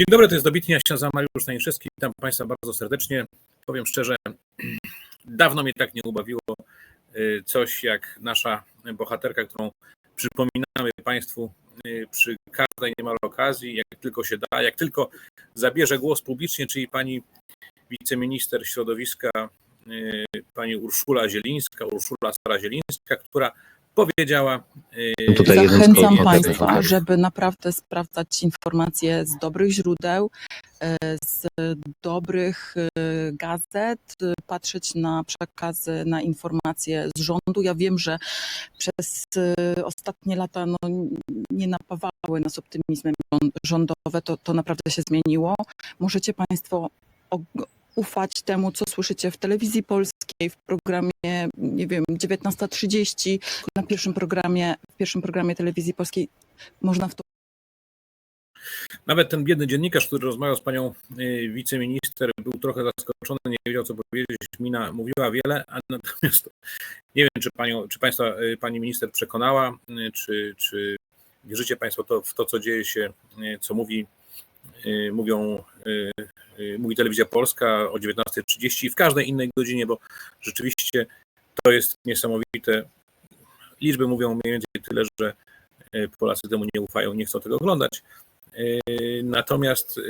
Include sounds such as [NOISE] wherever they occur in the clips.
Dzień dobry, to jest dobitnie Jaśna Mariusz Staniszewski. Witam Państwa bardzo serdecznie. Powiem szczerze, dawno mnie tak nie ubawiło y, coś jak nasza bohaterka, którą przypominamy Państwu y, przy każdej niemal okazji, jak tylko się da, jak tylko zabierze głos publicznie, czyli pani wiceminister środowiska, y, pani Urszula Zielińska, Urszula Stara Zielińska, która powiedziała. Tutaj jeden z Zachęcam Państwa, tutaj- żeby naprawdę sprawdzać informacje z dobrych źródeł, e, z dobrych e, gazet, e, patrzeć na przekazy, na informacje z rządu. Ja wiem, że przez e, ostatnie lata no, nie napawały nas optymizmem rząd- rządowe, to, to naprawdę się zmieniło. Możecie Państwo ufać temu, co słyszycie w telewizji polskiej, w programie, nie wiem, 19.30, na pierwszym programie, w pierwszym programie telewizji polskiej. Można w to Nawet ten biedny dziennikarz, który rozmawiał z panią y, wiceminister, był trochę zaskoczony, nie wiedział co powiedzieć. Mina mówiła wiele, a natomiast nie wiem, czy, panią, czy państwa, y, pani minister przekonała, y, czy, czy wierzycie państwo to, w to, co dzieje się, co mówi, mówią, y, y, mówi telewizja polska o 19.30 i w każdej innej godzinie, bo rzeczywiście to jest niesamowite. Liczby mówią mniej więcej tyle, że y, Polacy temu nie ufają, nie chcą tego oglądać. Natomiast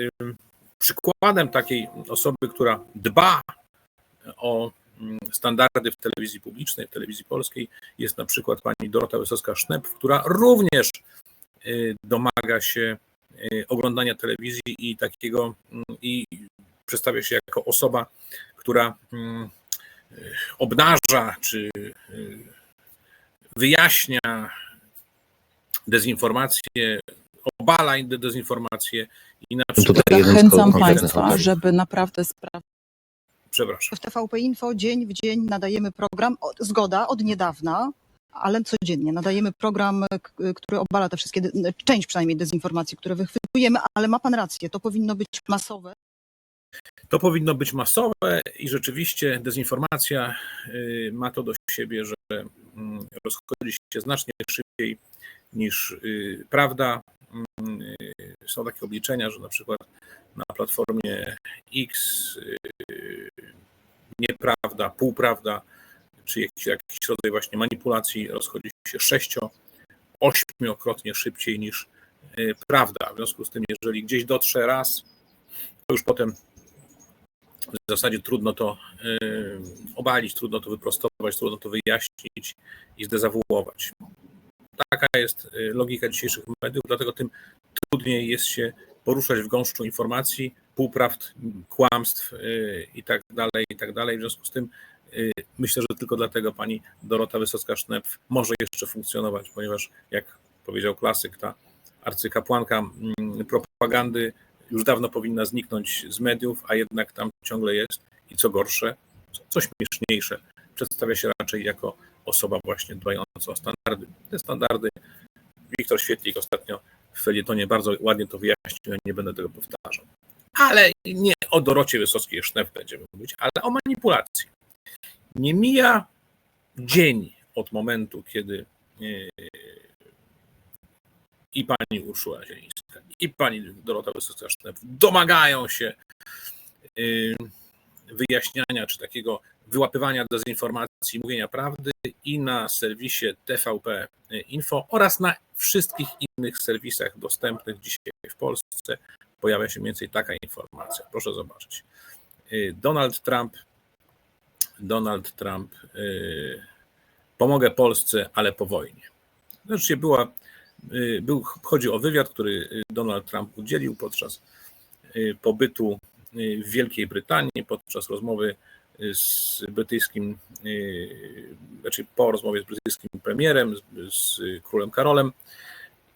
przykładem takiej osoby, która dba o standardy w telewizji publicznej, w telewizji polskiej, jest na przykład pani Dorota Wysocka-Sznep, która również domaga się oglądania telewizji i takiego mm, i przedstawia się jako osoba, która mm, yy, obnaża czy yy, wyjaśnia dezinformacje, obala inne dezinformacje i na przykład, Tutaj Zachęcam Państwa, żeby naprawdę sprawdzać. przepraszam, W TVP Info dzień w dzień nadajemy program, zgoda od niedawna, ale codziennie nadajemy program, k- który obala te wszystkie, część przynajmniej dezinformacji, które wychwytujemy, ale ma pan rację, to powinno być masowe. to powinno być masowe i rzeczywiście dezinformacja y, ma to do siebie, że mm, rozchodzi się znacznie szybciej niż y, prawda. Mm, y, Są takie obliczenia, że na przykład na platformie X nieprawda, półprawda, czy jakiś, jakiś rodzaj właśnie manipulacji rozchodzi się sześcio, ośmiokrotnie szybciej niż y, prawda. W związku z tym, jeżeli gdzieś dotrze raz, to już potem w zasadzie trudno to y, obalić, trudno to wyprostować, trudno to wyjaśnić i zdezawuować. Taka jest y, logika dzisiejszych mediów, dlatego tym trudniej jest się poruszać w gąszczu informacji, półprawd, kłamstw i tak dalej, i tak dalej. W związku z tym myślę, że tylko dlatego pani Dorota Wysocka-Sznep może jeszcze funkcjonować, ponieważ jak powiedział klasyk, ta arcykapłanka mm, propagandy już dawno powinna zniknąć z mediów, a jednak tam ciągle jest i co gorsze, co- śmieszniejsze, przedstawia się raczej jako osoba właśnie dbająca o standardy. Te standardy Wiktor Świetlik ostatnio w felietonie bardzo ładnie to wyjaśnił, ja nie będę tego powtarzał. Ale nie o Dorocie Wysockiej Sznep będziemy mówić, ale o manipulacji. Nie mija dzień od momentu, kiedy e, i pani Urszula Zielińska, i pani Dorota Wysocka-Sznep domagają się y, wyjaśniania czy takiego wyłapywania dezinformacji, mówienia prawdy i na serwisie TVP Info oraz na wszystkich innych serwisach dostępnych dzisiaj w Polsce pojawia się mniej więcej taka informacja. Proszę zobaczyć. Donald Trump Donald Trump y, pomogę Polsce, ale po wojnie. Znaczy była Y, Był, chodzi o wywiad, który y, Donald Trump udzielił podczas pobytu w Wielkiej Brytanii, podczas rozmowy z brytyjskim, znaczy po rozmowie z brytyjskim premierem, z, z królem Karolem.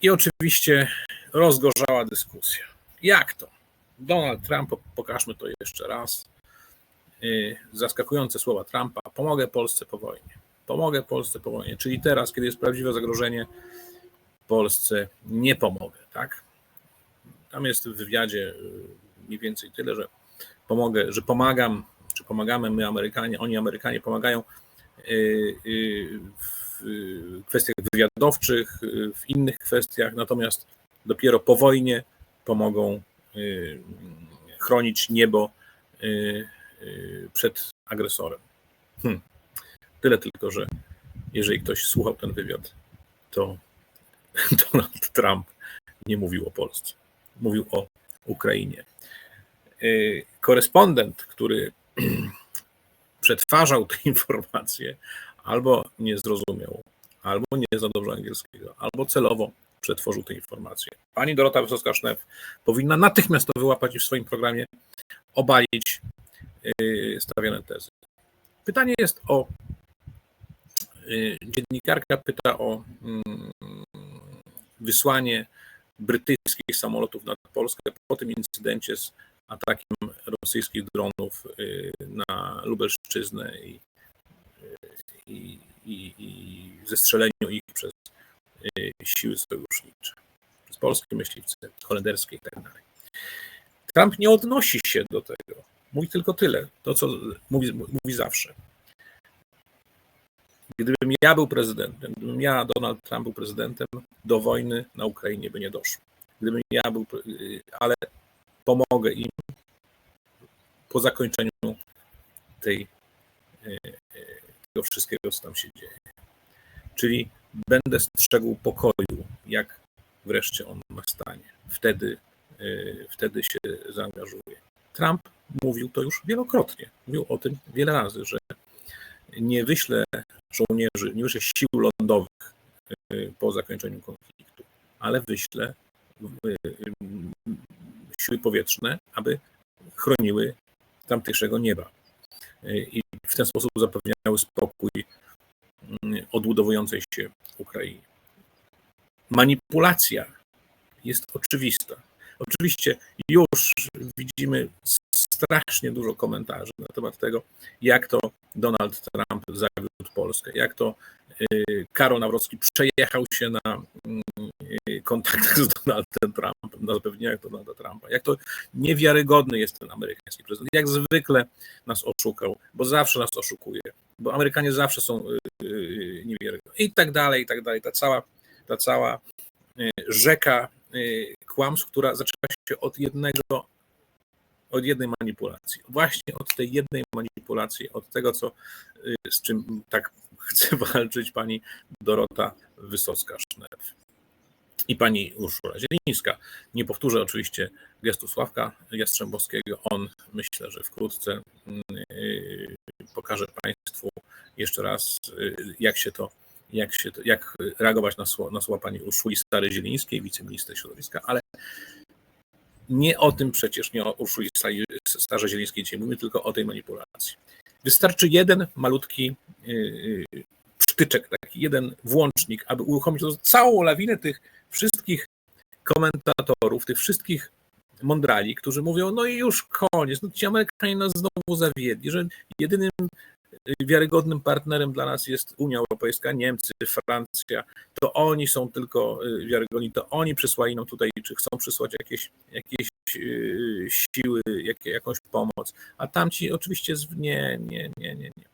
I oczywiście rozgorzała dyskusja. Jak to? Donald Trump, pokażmy to jeszcze raz. Y, Zaskakujące słowa Trumpa: Pomogę Polsce po wojnie. Pomogę Polsce po wojnie. Czyli teraz, kiedy jest prawdziwe zagrożenie, Polsce nie pomogę, tak? Tam jest w wywiadzie y, mniej więcej tyle, że pomogę, że pomagam, czy pomagamy my Amerykanie, oni Amerykanie pomagają y, w kwestiach wywiadowczych, w innych kwestiach, natomiast dopiero po wojnie pomogą chronić niebo przed agresorem. Hm. Tyle tylko, że jeżeli ktoś słuchał ten wywiad, to [LAUGHS] Donald Trump nie mówił o Polsce. Mówił o Ukrainie. Y, Korespondent, który [CLEARS THROAT] przetwarzał te [LAUGHS] informacje, albo nie zrozumiał, albo nie zna dobrze angielskiego, albo celowo przetworzył te informacje. Pani Dorota Wysocka-Sznep powinna natychmiast to wyłapać i w swoim programie obalić stawiane tezy. Pytanie jest o. yy, Dziennikarka pyta o mm, wysłanie brytyjskich samolotów nad Polskę po tym incydencie z atakiem rosyjskich dronów yy, na Lubelszczyznę i, i, i, i zestrzeleniu ich przez siły sojusznicze, przez polskie myśliwce, holenderskie i tak. Trump nie odnosi się do tego. Mówi tylko tyle, to co mówi, mówi zawsze. Gdybym ja był prezydentem, gdybym ja, Donald Trump, był prezydentem, do wojny na Ukrainie by nie doszło. Gdybym ja był, yy, ale pomogę im po zakończeniu tej, yy, tego wszystkiego, co tam się dzieje. Czyli będę strzegł pokoju, jak wreszcie on nastanie. Wtedy, wtedy się zaangażuję. Trump mówił to już wielokrotnie. Mówił o tym wiele razy, że nie wyśle żołnierzy, nie wyśle sił lądowych yy, po zakończeniu konfliktu, ale wyśle yy, siły powietrzne, aby chroniły tamtejszego nieba. I w ten sposób zapewniały spokój odbudowującej się Ukrainie. Manipulacja jest oczywista. Oczywiście już widzimy strasznie dużo komentarzy na temat tego, jak to Donald Trump zawiódł Polskę, jak to Karol Nawrocki przejechał się na kontaktach z Donaldem Trumpem, na zapewnieniach Donalda Trumpa, jak to niewiarygodny jest ten amerykański prezydent, jak zwykle nas oszukał, bo zawsze nas oszukuje, bo Amerykanie zawsze są niewiarygodni i tak dalej, i tak dalej. Ta cała, ta cała rzeka kłamstw, która zaczęła się od jednego, od jednej manipulacji. Właśnie od tej jednej manipulacji, od tego, co, z czym tak [LAUGHS] chce walczyć pani Dorota Wysocka-Sznep i pani Urszula Zielińska. Nie powtórzę oczywiście gestu Sławka Jastrzębowskiego. On myślę, że wkrótce pokaże państwu jeszcze raz, jak się to jak, się to, jak reagować na słowa, na słowa pani Urszuli Stary-Zielińskiej, wiceminister środowiska, ale nie o tym przecież, nie o Urszuli Starze-Zielińskiej dzisiaj mówimy, tylko o tej manipulacji. Wystarczy jeden malutki sztyczek, taki jeden włącznik, aby uruchomić całą lawinę tych wszystkich komentatorów, tych wszystkich mądrali, którzy mówią, no i już koniec, no ci Amerykanie nas znowu zawiedli, że jedynym wiarygodnym partnerem dla nas jest Unia Europejska, Niemcy, Francja, to oni są tylko wiarygodni, to oni przysłali nam tutaj, czy chcą przysłać jakieś, jakieś siły, jak, jakąś pomoc, a tamci oczywiście nie, nie, nie, nie, nie.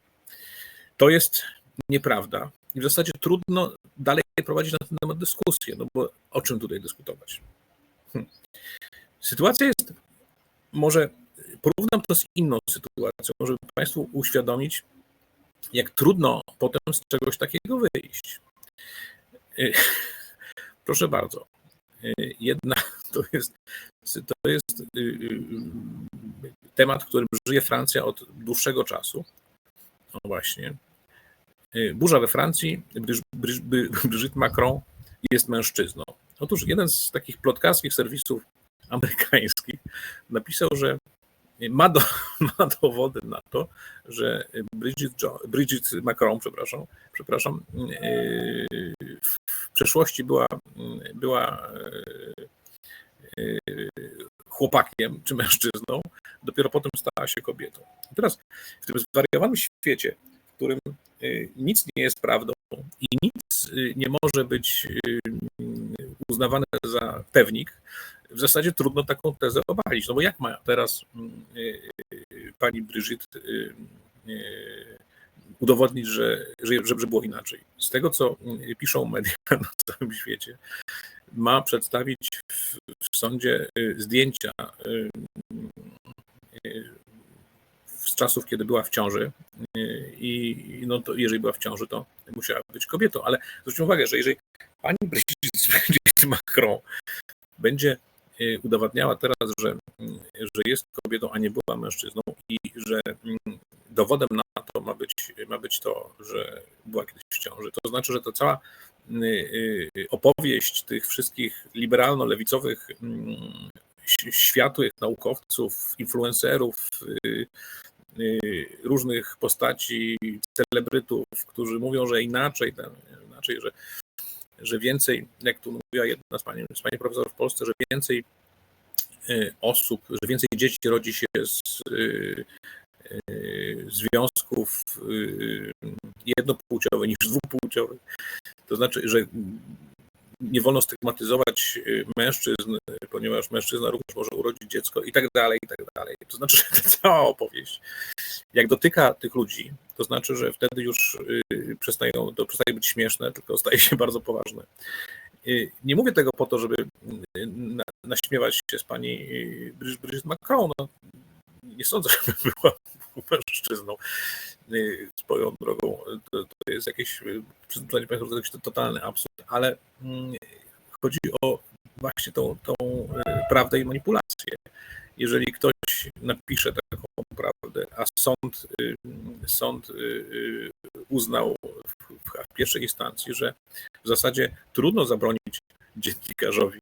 To jest nieprawda i w zasadzie trudno dalej prowadzić na ten temat dyskusję, no bo o czym tutaj dyskutować? Hm. Sytuacja jest, może porównam to z inną sytuacją, żeby Państwu uświadomić, jak trudno potem z czegoś takiego wyjść. [LAUGHS] Proszę bardzo. Jedna [LAUGHS] to jest, to jest temat, którym żyje Francja od dłuższego czasu. No właśnie. Burza we Francji, [LAUGHS] Brigitte Macron jest mężczyzną. Otóż jeden z takich plotkarskich serwisów amerykańskich napisał, że ma, do, [LAUGHS] ma dowody na to, że Bridget, jo, Bridget Macron, przepraszam, przepraszam, w przeszłości była, była chłopakiem czy mężczyzną, dopiero potem stała się kobietą. Teraz w tym zwariowanym świecie, w którym nic nie jest prawdą i nic nie może być uznawane za pewnik, w zasadzie trudno taką tezę obalić. No bo jak ma teraz pani Brigitte udowodnić, że, że, że było inaczej. Z tego, co piszą media [LAUGHS] na całym świecie, ma przedstawić w, w sądzie zdjęcia z czasów, kiedy była w ciąży i no to jeżeli była w ciąży, to musiała być kobietą, ale zwróćmy uwagę, że jeżeli pani Brigitte [LAUGHS] Macron będzie udowadniała teraz, że, że jest kobietą, a nie była mężczyzną i że dowodem na to ma być, ma być to, że była kiedyś w ciąży, to znaczy, że to cała opowieść tych wszystkich liberalno-lewicowych światłych naukowców, influencerów, różnych postaci, celebrytów, którzy mówią, że inaczej, inaczej że, że więcej, jak tu mówiła jedna z pani, z pani profesorów w Polsce, że więcej osób, że więcej dzieci rodzi się z związków jednopłciowych niż dwupłciowych. To znaczy, że nie wolno stygmatyzować mężczyzn, ponieważ mężczyzna również może urodzić dziecko i tak dalej, i tak dalej. To znaczy, [LAUGHS] że ta cała opowieść, jak dotyka tych ludzi, to znaczy, że wtedy już przestają, to przestaje być śmieszne, tylko staje się [LAUGHS] bardzo poważne. Nie mówię tego po to, żeby naśmiewać się z pani Brigitte Macron. No, nie sądzę, [LAUGHS] żeby była mężczyzną. Swoją drogą to, to jest jakieś, dla Państwa, to totalny absurd, ale chodzi o właśnie tą, tą prawdę i manipulację. Jeżeli ktoś napisze taką prawdę, a sąd, sąd uznał w, w pierwszej instancji, że w zasadzie trudno zabronić dziennikarzowi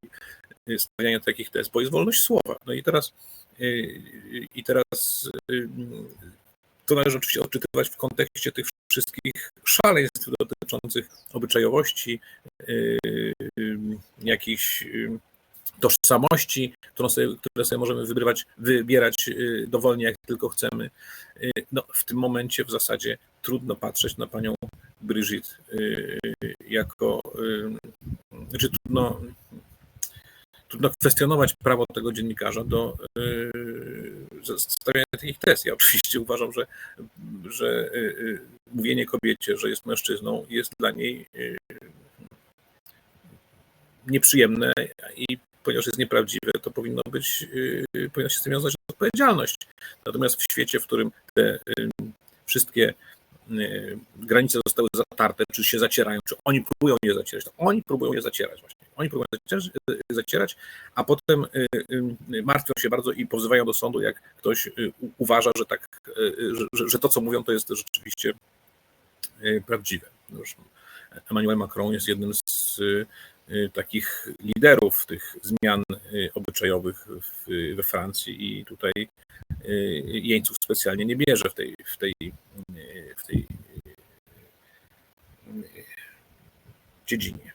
stawiania takich tez, bo jest wolność słowa. No i teraz i teraz to należy oczywiście odczytywać w kontekście tych wszystkich szaleństw dotyczących obyczajowości, jakichś tożsamości, którą sobie, które sobie możemy wybrywać, wybierać dowolnie, jak tylko chcemy. No, w tym momencie w zasadzie trudno patrzeć na panią Brigitte jako, znaczy trudno trudno kwestionować prawo tego dziennikarza do stawiania takich tez. Ja oczywiście uważam, że, że mówienie kobiecie, że jest mężczyzną, jest dla niej nieprzyjemne i ponieważ jest nieprawdziwe, to powinno być, powinna się z tym wiązać odpowiedzialność. Natomiast w świecie, w którym te wszystkie granice zostały zatarte, czy się zacierają, czy oni próbują je zacierać, to oni próbują je zacierać właśnie. Oni próbują zacierać, zacierać, a potem martwią się bardzo i pozywają do sądu, jak ktoś uważa, że tak, że, że to, co mówią, to jest rzeczywiście prawdziwe. Emmanuel Macron jest jednym z takich liderów tych zmian obyczajowych we Francji i tutaj jeńców specjalnie nie bierze w tej, w tej, w tej dziedzinie.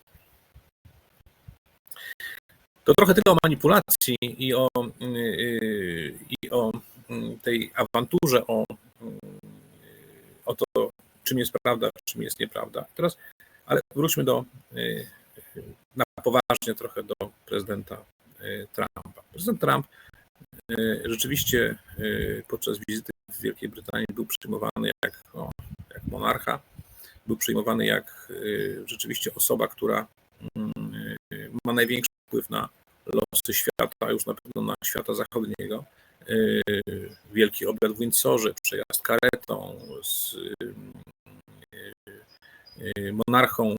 To trochę tyle o manipulacji i o, i o tej awanturze, o, o to, czym jest prawda, czym jest nieprawda. Teraz, ale wróćmy do na poważnie trochę do prezydenta Trumpa. Prezydent Trump rzeczywiście podczas wizyty w Wielkiej Brytanii był przyjmowany jak, o, jak monarcha, był przyjmowany jak rzeczywiście osoba, która ma największy wpływ na losy świata, już na pewno na świata zachodniego. Wielki obiad w Windsorze, przejazd karetą z monarchą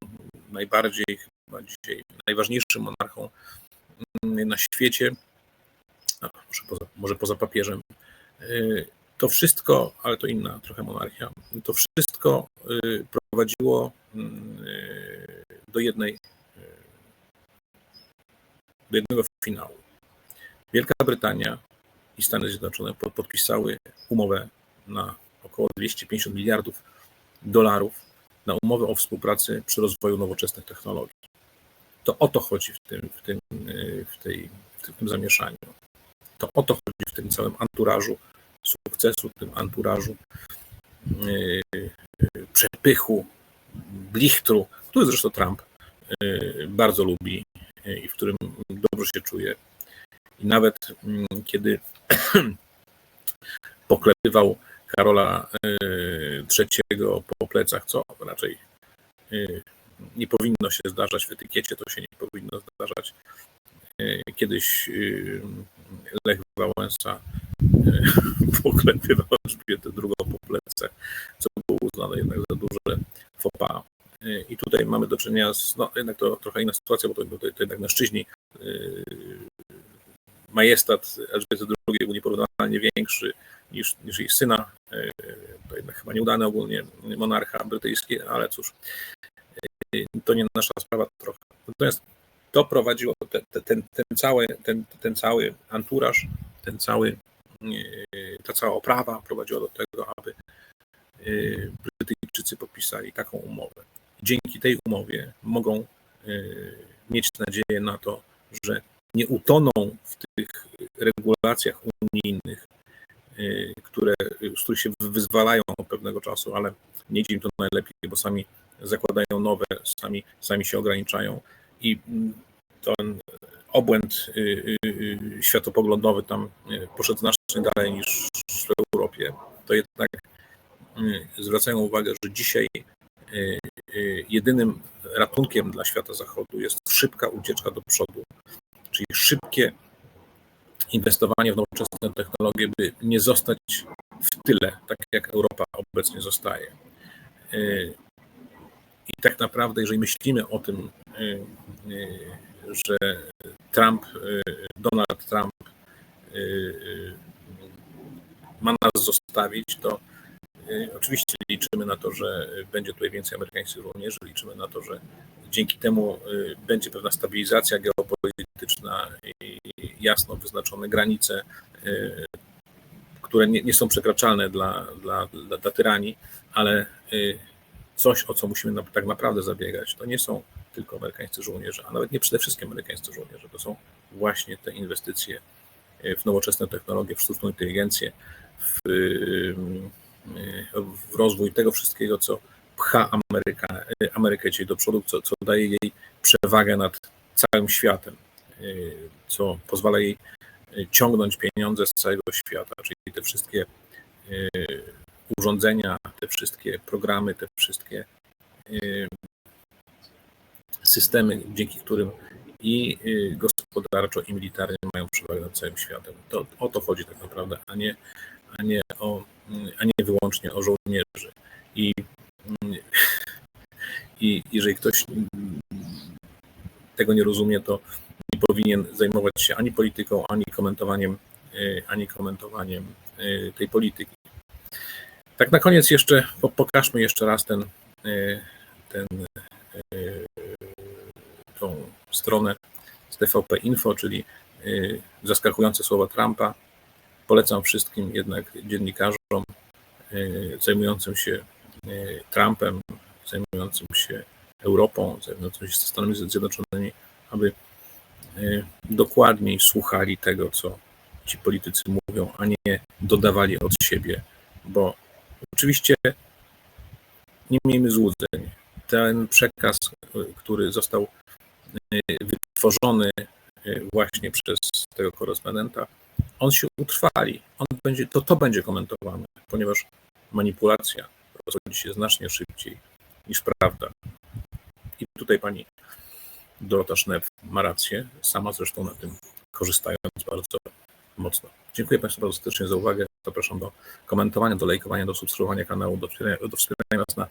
najbardziej, chyba dzisiaj najważniejszym monarchą na świecie, może poza, może poza papieżem. To wszystko, ale to inna trochę monarchia, to wszystko prowadziło do jednej do jednego finału. Wielka Brytania i Stany Zjednoczone podpisały umowę na około 250 miliardów dolarów na umowę o współpracy przy rozwoju nowoczesnych technologii. To o to chodzi w tym, w tym, w tej, w tym zamieszaniu. To o to chodzi w tym całym anturażu sukcesu, tym anturażu yy, przepychu, blichtru, który zresztą Trump bardzo lubi i w którym dobrze się czuje. I nawet mm, kiedy [CLEARS THROAT] poklepywał Karola III po plecach, co raczej nie powinno się zdarzać w etykiecie, to się nie powinno zdarzać. Kiedyś Lech Wałęsa [LAUGHS] poklepywał Elżbietę drugą po plecach, co było uznane jednak za duże faux. I tutaj mamy do czynienia z, no jednak to trochę inna sytuacja, bo to, to, to jednak mężczyźni majestat Elżbiety II był nieporównywalnie większy niż, niż jej syna. To jednak chyba nieudany ogólnie monarcha brytyjski, ale cóż, to nie nasza sprawa trochę. Natomiast to prowadziło, te, te, ten, ten, cały, ten, ten cały anturaż, ten cały, ta cała oprawa prowadziła do tego, aby Brytyjczycy podpisali taką umowę. Dzięki tej umowie mogą mieć nadzieję na to, że nie utoną w tych regulacjach unijnych, które, z których się wyzwalają od pewnego czasu, ale nie idzie im to najlepiej, bo sami zakładają nowe, sami, sami się ograniczają. I ten obłęd światopoglądowy tam poszedł znacznie dalej niż w Europie, to jednak zwracają uwagę, że dzisiaj jedynym ratunkiem dla świata zachodu jest szybka ucieczka do przodu, czyli szybkie inwestowanie w nowoczesne technologie, by nie zostać w tyle, tak jak Europa obecnie zostaje. I tak naprawdę, jeżeli myślimy o tym, że Trump, Donald Trump ma nas zostawić, to oczywiście liczymy na to, że będzie tutaj więcej amerykańskich żołnierzy, liczymy na to, że dzięki temu będzie pewna stabilizacja geopolityczna i jasno wyznaczone granice, które nie, nie są przekraczalne dla, dla, dla, dla tyranii, ale coś, o co musimy tak naprawdę zabiegać, to nie są tylko amerykańscy żołnierze, a nawet nie przede wszystkim amerykańscy żołnierze, to są właśnie te inwestycje w nowoczesne technologie, w sztuczną inteligencję, w, w rozwój tego wszystkiego, co pcha Ameryka, Amerykę dzisiaj do przodu, co, co daje jej przewagę nad całym światem, co pozwala jej ciągnąć pieniądze z całego świata, czyli te wszystkie urządzenia, te wszystkie programy, te wszystkie systemy, dzięki którym i gospodarczo, i militarnie mają przewagę nad całym światem. To o to chodzi tak naprawdę, a nie, a nie, o, a nie wyłącznie o żołnierzy. I, I jeżeli ktoś tego nie rozumie, to nie powinien zajmować się ani polityką, ani komentowaniem, ani komentowaniem tej polityki. Tak na koniec jeszcze pokażmy jeszcze raz ten, ten, tą stronę z TVP Info, czyli zaskakujące słowa Trumpa. Polecam wszystkim jednak dziennikarzom zajmującym się Trumpem, zajmującym się Europą, zajmującym się Stanami Zjednoczonymi, aby dokładniej słuchali tego, co ci politycy mówią, a nie dodawali od siebie, bo Oczywiście nie miejmy złudzeń. Ten przekaz, który został wytworzony właśnie przez tego korespondenta, on się utrwali. On będzie, to, to będzie komentowane, ponieważ manipulacja rozchodzi się znacznie szybciej niż prawda. I tutaj pani Dorota Sznep ma rację, sama zresztą na tym korzystając bardzo mocno. Dziękuję Państwu bardzo serdecznie za uwagę. Zapraszam do komentowania, do lajkowania, do subskrybowania kanału, do wspierania, do wspierania nas na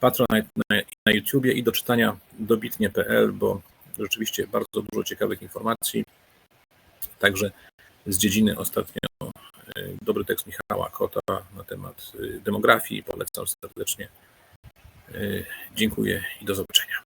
Patronite, na, na YouTubie i do czytania dobitnie.pl, bo rzeczywiście bardzo dużo ciekawych informacji. Także z dziedziny ostatnio dobry tekst Michała Kota na temat demografii. Polecam serdecznie. Dziękuję i do zobaczenia.